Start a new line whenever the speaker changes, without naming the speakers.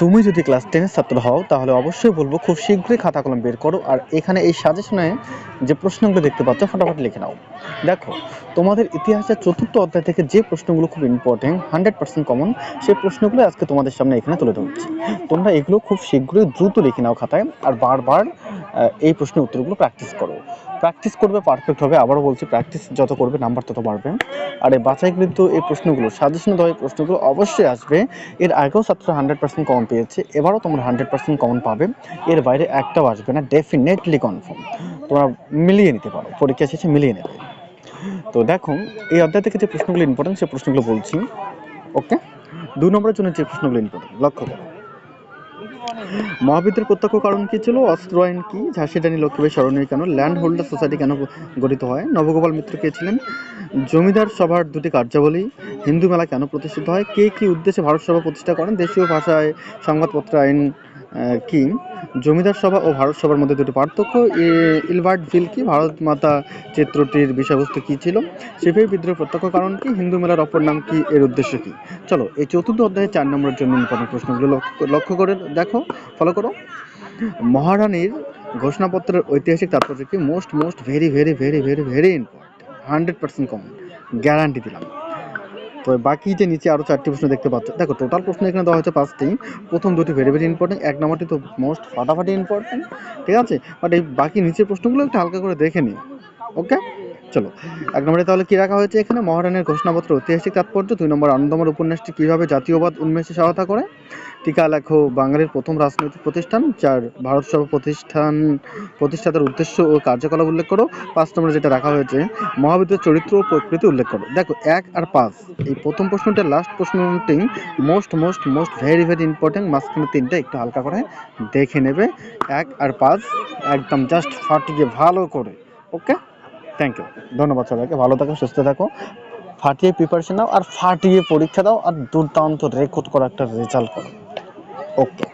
তুমি যদি ক্লাস টেনের ছাত্র হও, তাহলে অবশ্যই বলব খুব শীঘ্রই খাতা কলম বের করো। আর এখানে এই সাজেশনে যে প্রশ্নগুলো দেখতে পাচ্ছ, ফটাফট লিখে নাও। দেখো, তোমাদের ইতিহাসের চতুর্থ অধ্যায় থেকে যে প্রশ্নগুলো খুব ইম্পর্টেন্ট হান্ড্রেড পার্সেন্ট কমন সেই প্রশ্নগুলো আজকে তোমাদের সামনে এখানে তুলে ধরছি। তোমরা এগুলো খুব শীঘ্রই দ্রুত লিখে নাও খাতায়, আর বারবার এই প্রশ্নের উত্তরগুলো প্র্যাকটিস করো। প্র্যাকটিস করবে পারফেক্ট হবে। আবারও বলছি প্র্যাকটিস যত করবে নাম্বার তত বাড়বে। আর এই বাছাইকৃত এই প্রশ্নগুলো সাজেশন দেওয়া প্রশ্নগুলো অবশ্যই আসবে। এর আগেও ছাত্ররা হান্ড্রেড পার্সেন্ট কমন পেয়েছে, এবারও তোমরা হান্ড্রেড পার্সেন্ট কমন পাবে। এর বাইরে একটাও আসবে না ডেফিনেটলি কনফার্ম তোমরা মিলিয়ে নিতে পারো, পরীক্ষা শেষে মিলিয়ে নেবে। তো দেখো, এই অধ্যায় থেকে যে প্রশ্নগুলো ইম্পর্টেন্ট সেই প্রশ্নগুলো বলছি। ওকে দুই নম্বরের জন্য যে প্রশ্নগুলো ইম্পর্টেন্ট লক্ষ্য করো। মহাবিদ্যের প্রত্যক্ষ কারণ কি ছিল? অস্ত্র আইন কি? ঝাঁসিরানী লক্ষ্মীবাই স্মরণীয় কেন? ল্যান্ড হোল্ডার সোসাইটি কেন গঠিত হয়? নবগোপাল মিত্র কে ছিলেন? জমিদার সভার দুটি কার্যাবলী, হিন্দু মেলা কেন প্রতিষ্ঠিত হয়? কে কি উদ্দেশ্যে ভারত সভা প্রতিষ্ঠা করেন? দেশীয় ভাষায় সংবাদপত্র আইন কি, জমিদার সভা ও ভারত সভার মধ্যে দুটি পার্থক্য। ইলবার্ট ভিল কি? ভারত মাতা চিত্রটির বিষয়বস্তু কি ছিল? সিপাহী বিদ্রোহ প্রত্যক্ষ কারণ কি? হিন্দু মেলার অপর নাম কি? এর উদ্দেশ্য কি? চলো, এই চতুর্থ অধ্যায়ে চার নম্বরের জন্য ইম্পর্টেন্ট প্রশ্নগুলো লক্ষ্য করে দেখো ফলো করো। মহারানীর ঘোষণাপত্রের ঐতিহাসিক তাৎপর্য কি? Most most very very very very very important hundred percent common guarantee দিলাম। তো বাকি যে নিচে আরও চারটি প্রশ্ন দেখতে পাচ্ছ, দেখো টোটাল প্রশ্ন এখানে দেওয়া হয়েছে পাঁচটি। প্রথম দুটি ভেরি ভেরি ইম্পর্টেন্ট এক নম্বরটি তো মোস্ট ফাটাফাটি ইম্পর্টেন্ট ঠিক আছে? বাট এই বাকি নিচের প্রশ্নগুলো একটু হালকা করে দেখে নিই ওকে চলো, এক নম্বরে তাহলে কি রাখা হয়েছে এখানে? মহারানের ঘোষণাপত্র, ঐতিহাসিক তাৎপর্য। দুই নম্বর আনন্দময় উপন্যাসটি কীভাবে জাতীয়বাদ উন্মেষে সহায়তা করে? টিকা লেখো, বাঙালির প্রথম রাজনৈতিক প্রতিষ্ঠান চার ভারত সভা প্রতিষ্ঠান, প্রতিষ্ঠাতার উদ্দেশ্য ও কার্যকলাপ উল্লেখ করো। পাঁচ নম্বরে যেটা রাখা হয়েছে মহাবিদ্যালয়ের চরিত্র ও প্রকৃতি উল্লেখ করো। দেখো, এক আর পাঁচ। এই প্রথম প্রশ্নটা লাস্ট প্রশ্নটি most most most very very important মাঝখানে তিনটা একটু হালকা করে দেখে নেবে। এক আর পাঁচ, একদম জাস্ট ফাটিয়ে ভালো করে ওকে থ্যাংক ইউ ধন্যবাদ সবাইকে। ভালো থাকো, সুস্থ থাকো। ফাটিয়ে প্রিপারেশন নাও আর ফাটিয়ে পরীক্ষা দাও আর দুর্দান্ত রেকর্ড করা একটা রেজাল্ট করো। ওকে